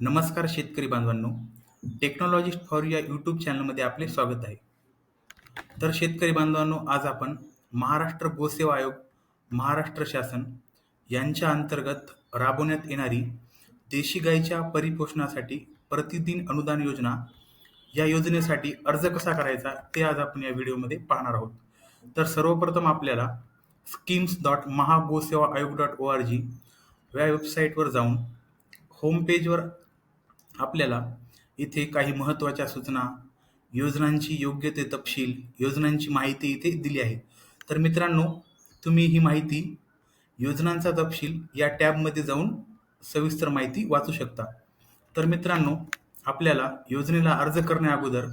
नमस्कार शेतकरी बांधवांनो. टेक्नॉलॉजिस्ट फॉर या यूट्यूब चॅनलमध्ये आपले स्वागत आहे. तर शेतकरी बांधवांनो आज आपण महाराष्ट्र गोसेवा आयोग महाराष्ट्र शासन यांच्या अंतर्गत राबवण्यात येणारी देशी गाईच्या परिपोषणासाठी प्रतिदिन अनुदान योजना या योजनेसाठी अर्ज कसा करायचा ते आज आपण या व्हिडिओमध्ये पाहणार आहोत. तर सर्वप्रथम आपल्याला स्कीम्स डॉट महागोसेवा आयोग डॉट ओ आर जी या वेबसाईटवर जाऊन होम पेजवर आपल्याला इथे काही महत्त्वाच्या सूचना योजनांची योग्य ते तपशील योजनांची माहिती इथे दिली आहे. तर मित्रांनो तुम्ही ही माहिती योजनांचा तपशील या टॅबमध्ये जाऊन सविस्तर माहिती वाचू शकता. तर मित्रांनो आपल्याला योजनेला अर्ज करण्या अगोदर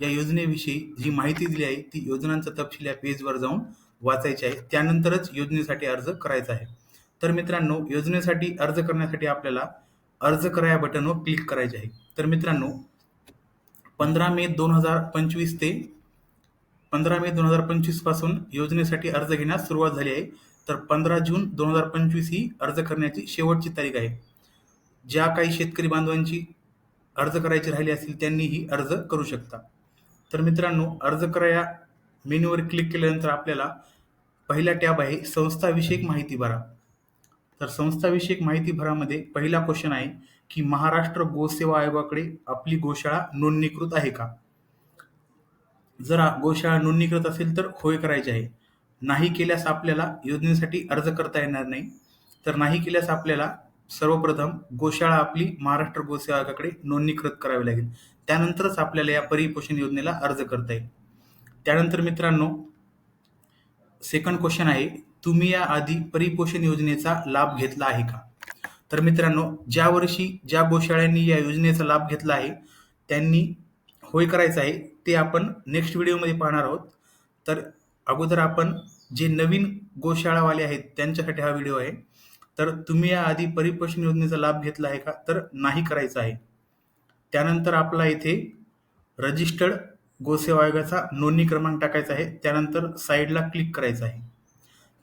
या योजनेविषयी जी माहिती दिली आहे ती योजनांचा तपशील या पेजवर जाऊन वाचायची आहे. त्यानंतरच योजनेसाठी अर्ज करायचा आहे. तर मित्रांनो योजनेसाठी अर्ज करण्यासाठी आपल्याला अर्ज करा या बटनवर क्लिक करायचे आहे. तर मित्रांनो पंधरा मे दोन हजार पंचवीस ते पंधरा मे दोन हजार पंचवीसपासून योजनेसाठी अर्ज घेण्यास सुरुवात झाली आहे. तर पंधरा जून दोन हजार पंचवीस ही अर्ज करण्याची शेवटची तारीख आहे. ज्या काही शेतकरी बांधवांची अर्ज करायची राहिली असतील त्यांनीही अर्ज करू शकता. तर मित्रांनो अर्ज करा या मेन्यूवर क्लिक केल्यानंतर आपल्याला पहिला टॅब आहे संस्थाविषयक माहिती भरा. तर संस्थाविषयक माहिती भरामध्ये पहिला क्वेश्चन आहे की महाराष्ट्र गोसेवा आयोगाकडे आपली गोशाळा नोंदणीकृत आहे का? जर गोशाळा नोंदणीकृत असेल तर होय करायचे आहे. नाही केल्यास आपल्याला योजनेसाठी अर्ज करता येणार नाही. तर नाही केल्यास आपल्याला सर्वप्रथम गोशाळा आपली महाराष्ट्र गोसेवा आयोगाकडे नोंदणीकृत करावी लागेल. त्यानंतरच आपल्याला या परिपोषण योजनेला अर्ज करता येईल. त्यानंतर मित्रांनो सेकंड क्वेश्चन आहे तुम्ही या आधी परिपोषण योजनेचा लाभ घेतला आहे का? तर मित्रांनो ज्या वर्षी ज्या गोशाळ्यांनी या योजनेचा लाभ घेतला आहे त्यांनी होय करायचं आहे ते आपण नेक्स्ट व्हिडिओमध्ये पाहणार आहोत. तर अगोदर आपण जे नवीन गोशाळावाले आहेत त्यांच्यासाठी हा व्हिडिओ आहे. तर तुम्ही या आधी परिपोषण योजनेचा लाभ घेतला आहे का? तर नाही करायचा आहे. त्यानंतर आपला इथे रजिस्टर्ड गोसेवा आयोगाचा नोंदणी क्रमांक टाकायचा आहे. त्यानंतर साईडला क्लिक करायचं आहे.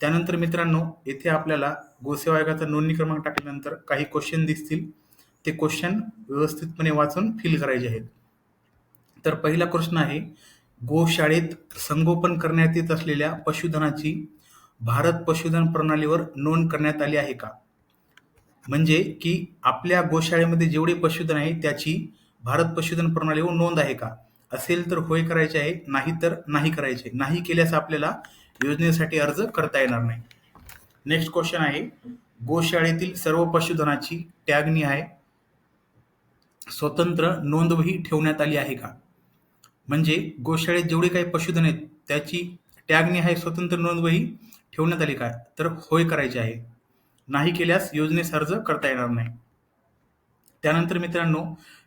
त्यानंतर मित्रांनो येथे आपल्याला गोसेवा आयोगाचा नोंदणी क्रमांक टाकल्यानंतर काही क्वेश्चन दिसतील. ते क्वेश्चन व्यवस्थितपणे वाचून फिल करायचे आहेत. तर पहिला प्रश्न आहे गोशाळेत संगोपन करण्यात येत असलेल्या पशुधनाची भारत पशुधन प्रणालीवर नोंद करण्यात आली आहे का? म्हणजे की आपल्या गोशाळेमध्ये जेवढे पशुधन आहे त्याची भारत पशुधन प्रणालीवर नोंद आहे का? असेल तर होय करायचे आहे नाही तर नाही करायचे नाही केल्यास आपल्याला योजनेसाठी अर्ज करता येणार नाही. नेक्स्ट क्वेश्चन आहे. गोशाळेतील सर्व पशुधनाची टॅगनी आहे. स्वतंत्र नोंदवही ठेवण्यात आली आहे का? म्हणजे गोशाळेत जेवढे काही पशुधन आहेत त्याची टॅगनी आहे स्वतंत्र नोंदवही ठेवण्यात आली का? तर होय करायची आहे. नाही केल्यास योजनेस अर्ज करता येणार नाही. त्यानंतर मित्रांनो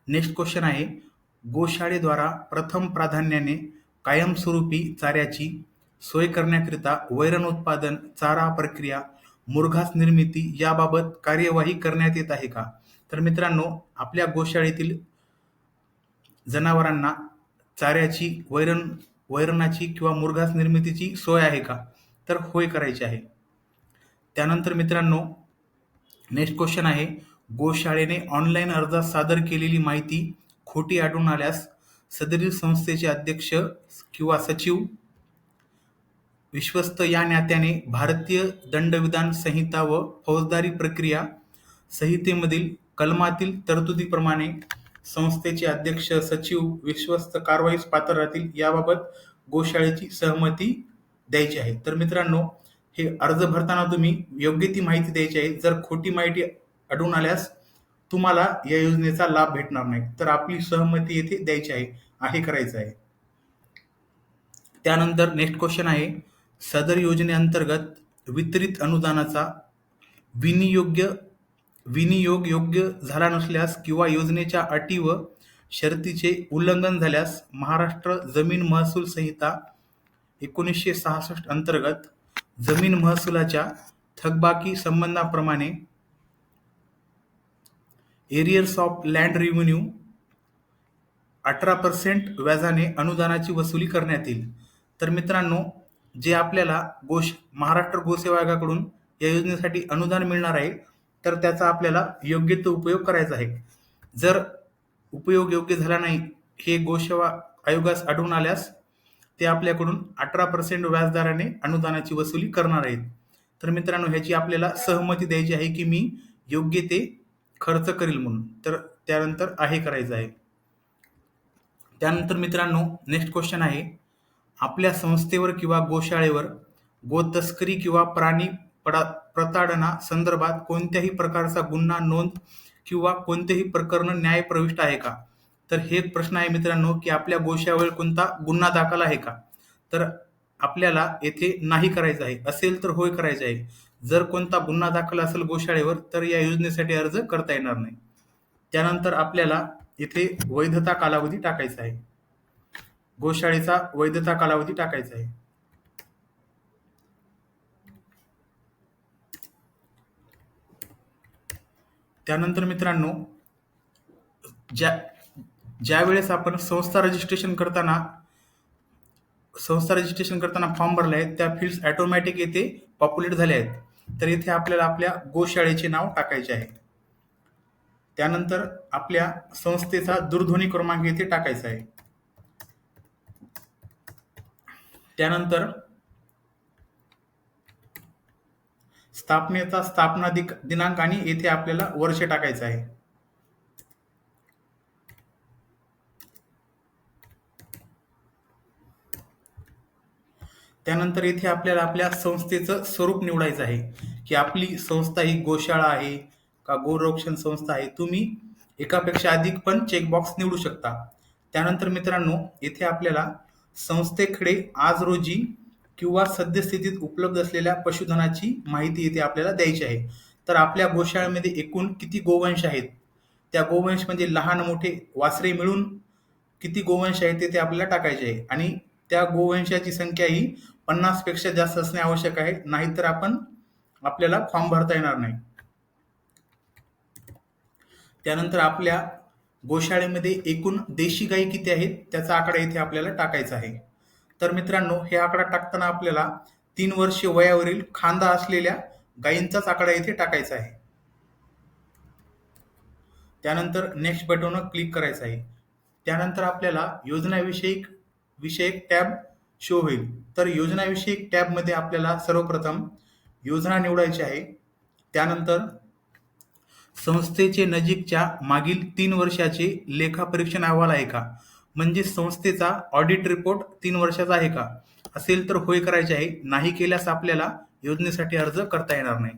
नेक्स्ट क्वेश्चन आहे. गोशाळेद्वारा प्रथम प्राधान्याने कायमस्वरूपी चाऱ्याची सोय करण्याकरिता वैरण उत्पादन चारा प्रक्रिया मुरघास निर्मिती याबाबत कार्यवाही करण्यात येत आहे का? तर मित्रांनो आपल्या गोशाळेतील जनावरांना चाऱ्याची वैरण वैरणाची किंवा मुरघास निर्मितीची सोय आहे का? तर होय करायची आहे. त्यानंतर मित्रांनो नेक्स्ट क्वेश्चन आहे. गोशाळेने ऑनलाईन अर्जात सादर केलेली माहिती खोटी आढळून आल्यास सदरील संस्थेचे अध्यक्ष किंवा सचिव विश्वस्त या नात्याने भारतीय दंडविधान संहिता व फौजदारी प्रक्रिया संहितेमधील कलमातील तरतुदीप्रमाणे संस्थेचे अध्यक्ष सचिव विश्वस्त कारवाईस पात्र राहतील याबाबत गोशाळेची सहमती द्यायची आहे. तर मित्रांनो हे अर्ज भरताना तुम्ही योग्य ती माहिती द्यायची आहे. जर खोटी माहिती आढळून आल्यास तुम्हाला या योजनेचा लाभ भेटणार नाही. तर आपली सहमती येथे द्यायची आहे आहे करायचं आहे. त्यानंतर नेक्स्ट क्वेश्चन आहे सदर योजनेअंतर्गत वितरित अनुदानाचा विनियोग्य विनियोग योग्य झाला नसल्यास किंवा योजनेच्या अटी व शर्तीचे उल्लंघन झाल्यास महाराष्ट्र जमीन महसूल संहिता एकोणीसशे सहासष्ट अंतर्गत जमीन महसुलाच्या थकबाकी संबंधाप्रमाणे एरियर्स ऑफ लँड रेव्हेन्यू अठरा पर्सेंट व्याजाने अनुदानाची वसुली करण्यात येईल. तर मित्रांनो जे आपल्याला गोश महाराष्ट्र गोसेवा आयोगाकडून या योजनेसाठी अनुदान मिळणार आहे तर त्याचा आपल्याला योग्य तो उपयोग करायचा आहे. जर उपयोग योग्य झाला नाही हे गोसेवा आयोगास आढळून आल्यास ते आपल्याकडून अठरा पर्सेंट व्याजदराने अनुदानाची वसुली करणार आहेत. तर मित्रांनो ह्याची आपल्याला सहमती द्यायची आहे की मी योग्य ते खर्च करील म्हणून. तर त्यानंतर आहे करायचं आहे. त्यानंतर मित्रांनो नेक्स्ट क्वेश्चन आहे. आपल्या संस्थेवर किंवा गोशाळेवर गोतस्करी किंवा प्राणी पडा प्रताडना संदर्भात कोणत्याही प्रकारचा गुन्हा नोंद किंवा कोणतेही प्रकरण न्याय प्रविष्ट आहे का? तर हे प्रश्न आहे मित्रांनो की आपल्या गोशाळेवर कोणता गुन्हा दाखल आहे का? तर आपल्याला येथे नाही करायचं आहे. असेल तर होय करायचं आहे. जर कोणता गुन्हा दाखल असेल गोशाळेवर तर या योजनेसाठी अर्ज करता येणार नाही. त्यानंतर आपल्याला इथे वैधता कालावधी टाकायचा आहे. गोशाळेचा वैधता कालावधी टाकायचा आहे. त्यानंतर मित्रांनो ज्या ज्या वेळेस आपण संस्था रजिस्ट्रेशन करताना संस्था रजिस्ट्रेशन करताना फॉर्म भरला आहे त्या फील्ड्स ऑटोमॅटिक येथे पॉप्युलेट झाल्या आहेत. तर इथे आपल्याला आपल्या गोशाळेचे नाव टाकायचे आहे. त्यानंतर आपल्या संस्थेचा दूरध्वनी क्रमांक येथे टाकायचा आहे. त्यानंतर स्थापनेचा स्थापना दिनांक आणि येथे आपल्याला वर्ष टाकायचं आहे. त्यानंतर इथे आपल्याला आपल्या संस्थेचं स्वरूप निवडायचं आहे की आपली संस्था ही गोशाळा आहे का गोरक्षण संस्था आहे तुम्ही एकापेक्षा अधिक पण चेकबॉक्स निवडू शकता. त्यानंतर मित्रांनो इथे आपल्याला संस्थेकडे आज रोजी किंवा सद्यस्थितीत उपलब्ध असलेल्या पशुधनाची माहिती येथे आपल्याला द्यायची आहे. तर आपल्या गोशाळेमध्ये एकूण किती गोवंश आहेत? त्या गोवंश म्हणजे लहान मोठे वासरे मिळून किती गोवंश आहेत ते ते आपल्याला टाकायचे आहे. आणि त्या गोवंशाची संख्या ही पन्नासपेक्षा जास्त असणे आवश्यक आहे. नाहीतर आपण आपल्याला फॉर्म भरता येणार नाही. त्यानंतर आपल्या गोशाळेमध्ये एकूण देशी गायी किती आहेत? त्याचा आकडा इथे आपल्याला टाकायचा आहे. तर मित्रांनो हे आकडा टाकताना आपल्याला तीन वर्ष वयावरील खांदा असलेल्या गायींचाच आकडा इथे टाकायचा आहे. त्यानंतर नेक्स्ट बटनवर क्लिक करायचं आहे. त्यानंतर आपल्याला योजनाविषयक विषयक टॅब शो होईल. तर योजनाविषयक टॅबमध्ये आपल्याला सर्वप्रथम योजना निवडायची आहे. त्यानंतर संस्थेचे नजीकच्या मागील तीन वर्षाचे लेखापरीक्षण अहवाल आहे का? म्हणजे संस्थेचा ऑडिट रिपोर्ट तीन वर्षाचा आहे का? असेल तर होय करायचे आहे. नाही केल्यास आपल्याला योजनेसाठी अर्ज करता येणार नाही.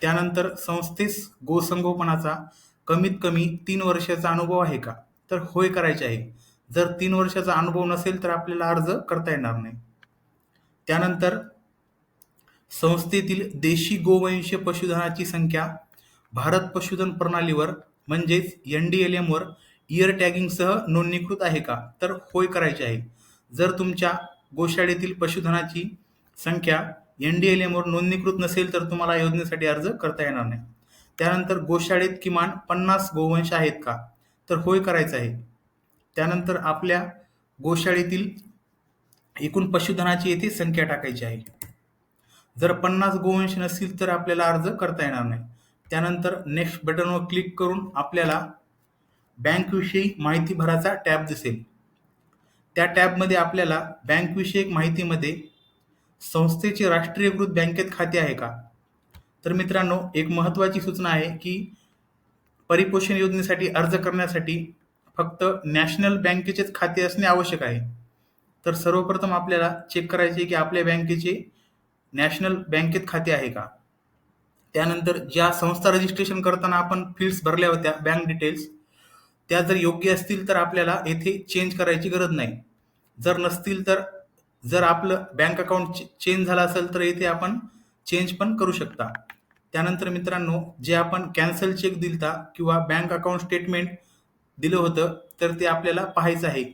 त्यानंतर संस्थेस गोसंगोपनाचा कमीत कमी तीन वर्षाचा अनुभव आहे का? तर होय करायचे आहे. जर तीन वर्षाचा अनुभव नसेल तर आपल्याला अर्ज करता येणार नाही. त्यानंतर संस्थेतील देशी गोवंश पशुधनाची संख्या भारत पशुधन प्रणालीवर म्हणजेच एन डी एल एमवर इयर टॅगिंगसह नोंदणीकृत आहे का? तर होय करायचे आहे. जर तुमच्या गोशाळेतील पशुधनाची संख्या एन डी एल एमवर नोंदणीकृत नसेल तर तुम्हाला योजनेसाठी अर्ज करता येणार नाही. त्यानंतर गोशाळेत किमान पन्नास गोवंश आहेत का? तर होय करायचं आहे. त्यानंतर आपल्या गोशाळेतील एकूण पशुधनाची येथे संख्या टाकायची आहे. जर पन्नास गोवंश नसतील तर आपल्याला अर्ज करता येणार नाही. त्यानंतर नेक्स्ट बटनवर क्लिक करून आपल्याला बँकविषयी माहिती भराचा टॅब दिसेल. त्या टॅबमध्ये आपल्याला बँकविषयक माहितीमध्ये संस्थेचे राष्ट्रीयकृत बँकेत खाते आहे का? तर मित्रांनो एक महत्त्वाची सूचना आहे की परिपोषण योजनेसाठी अर्ज करण्यासाठी फक्त नॅशनल बँकेचेच खाते असणे आवश्यक आहे. तर सर्वप्रथम आपल्याला चेक करायचे की आपल्या बँकेचे नॅशनल बँकेत खाते आहे का? त्यानंतर ज्या संस्था रजिस्ट्रेशन करताना आपण फील्ड्स भरल्या होत्या बँक डिटेल्स त्या जर योग्य असतील तर आपल्याला येथे चेंज करायची गरज नाही. जर नसतील तर जर आपलं बँक अकाउंट चेंज झालं असेल तर येथे आपण चेंज पण करू शकता. त्यानंतर मित्रांनो जे आपण कॅन्सल चेक दिलता किंवा बँक अकाउंट स्टेटमेंट दिलं होतं तर ते आपल्याला पाहायचं आहे.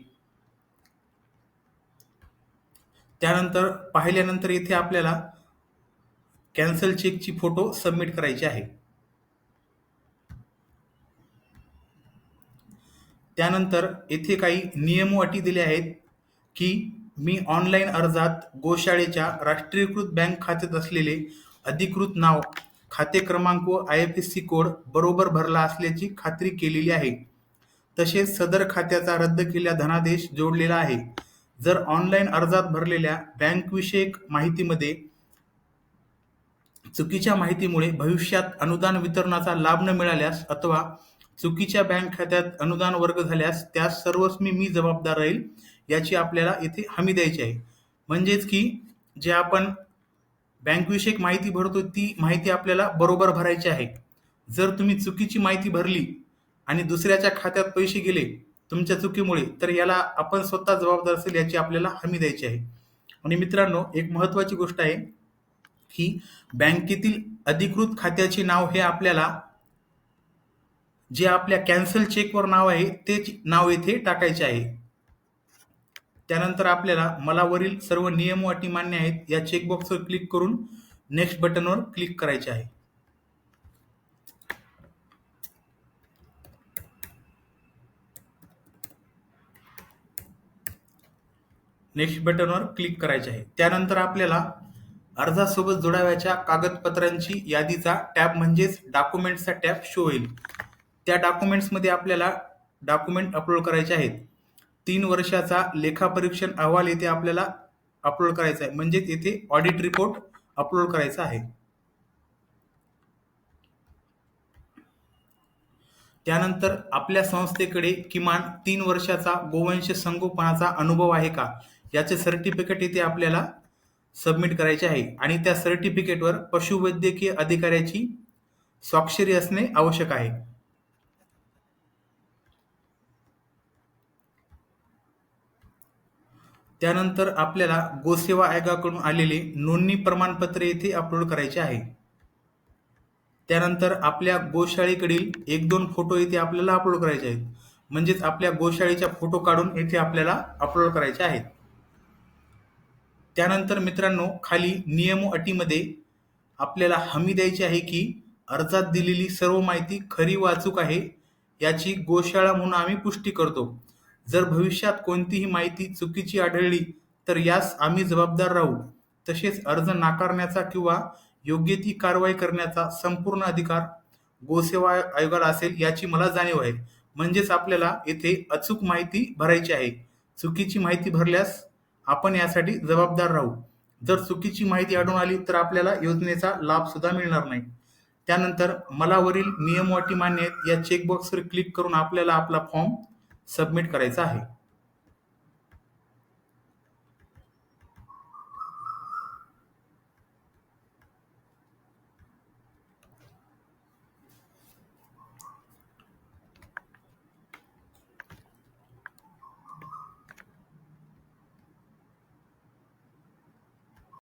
त्यानंतर पाहिल्यानंतर इथे आपल्याला कॅन्सल चेकची फोटो सबमिट करायची आहे. त्यानंतर येथे काही नियम अटी दिल्या आहेत की मी ऑनलाईन अर्जात गोशाळेच्या राष्ट्रीयकृत बँक खात्यात असलेले अधिकृत नाव खाते क्रमांक व I F S C code बरोबर भरला असल्याची खात्री केलेली आहे. तसेच सदर खात्याचा रद्द केलेला धनादेश जोडलेला आहे. जर ऑनलाईन अर्जात भरलेल्या बँकविषयक माहितीमध्ये चुकीच्या माहितीमुळे भविष्यात अनुदान वितरणाचा लाभ न मिळाल्यास अथवा चुकीच्या बँक खात्यात अनुदान वर्ग झाल्यास त्यास सर्वस्वी मी जबाबदार राहील याची आपल्याला इथे हमी द्यायची आहे. म्हणजेच की जे आपण बँकविषयक माहिती भरतो ती माहिती आपल्याला बरोबर भरायची आहे. जर तुम्ही चुकीची माहिती भरली आणि दुसऱ्याच्या खात्यात पैसे गेले तुमच्या चुकीमुळे तर याला आपण स्वतः जबाबदार असेल याची आपल्याला हमी द्यायची आहे. आणि मित्रांनो एक महत्त्वाची गोष्ट आहे की बँकेतील अधिकृत खात्याचे नाव हे आपल्याला जे आपल्या कॅन्सल चेकवर नाव आहे तेच नाव येथे टाकायचे आहे. त्यानंतर आपल्याला मला वरील सर्व नियम व अटी मान्य आहेत या चेकबॉक्सवर क्लिक करून नेक्स्ट बटनवर क्लिक करायचे आहे. नेक्स्ट बटनवर क्लिक करायचे आहे. त्यानंतर आपल्याला अर्जासोबत जोडाव्याच्या कागदपत्रांची यादीचा टॅब म्हणजेच डॉक्युमेंट्सचा टॅब शो होईल. त्या डॉक्युमेंट्समध्ये आपल्याला डॉक्युमेंट अपलोड करायचे आहेत. तीन वर्षाचा लेखापरीक्षण अहवाल येथे आपल्याला अपलोड करायचा आहे. म्हणजेच येथे ऑडिट रिपोर्ट अपलोड करायचा आहे. त्यानंतर आपल्या संस्थेकडे किमान तीन वर्षाचा गोवंश संगोपनाचा अनुभव आहे का? याचे सर्टिफिकेट येथे आपल्याला सबमिट करायचे आहे आणि त्या सर्टिफिकेटवर पशुवैद्यकीय अधिकाऱ्याची स्वाक्षरी असणे आवश्यक आहे. त्यानंतर आपल्याला गोसेवा आयोगाकडून आलेले नोंदणी प्रमाणपत्र येथे अपलोड करायचे आहे. त्यानंतर आपल्या गोशाळेकडील एक दोन फोटो येथे आपल्याला अपलोड करायचे आहेत. म्हणजेच आपल्या गोशाळेच्या फोटो काढून येथे आपल्याला अपलोड करायचे आहेत. त्यानंतर मित्रांनो खाली नियम अटीमध्ये आपल्याला हमी द्यायची आहे की अर्जात दिलेली सर्व माहिती खरी वाचूक आहे याची गोशाळा म्हणून आम्ही पुष्टी करतो. जर भविष्यात कोणतीही माहिती चुकीची आढळली तर यास आम्ही जबाबदार राहू. तसेच अर्ज नाकारण्याचा किंवा योग्य ती कारवाई करण्याचा संपूर्ण अधिकार गोसेवा आयोगाला असेल याची मला जाणीव आहे. म्हणजेच आपल्याला येथे अचूक माहिती भरायची आहे. चुकीची माहिती भरल्यास आपण यासाठी जबाबदार राहू. जर चुकीची माहिती आढळून आली तर आपल्याला योजनेचा लाभ सुद्धा मिळणार नाही. त्यानंतर मला वरील नियम अटी मान्य आहेत. या चेकबॉक्सवर क्लिक करून आपल्याला आपला फॉर्म सबमिट करायचा आहे.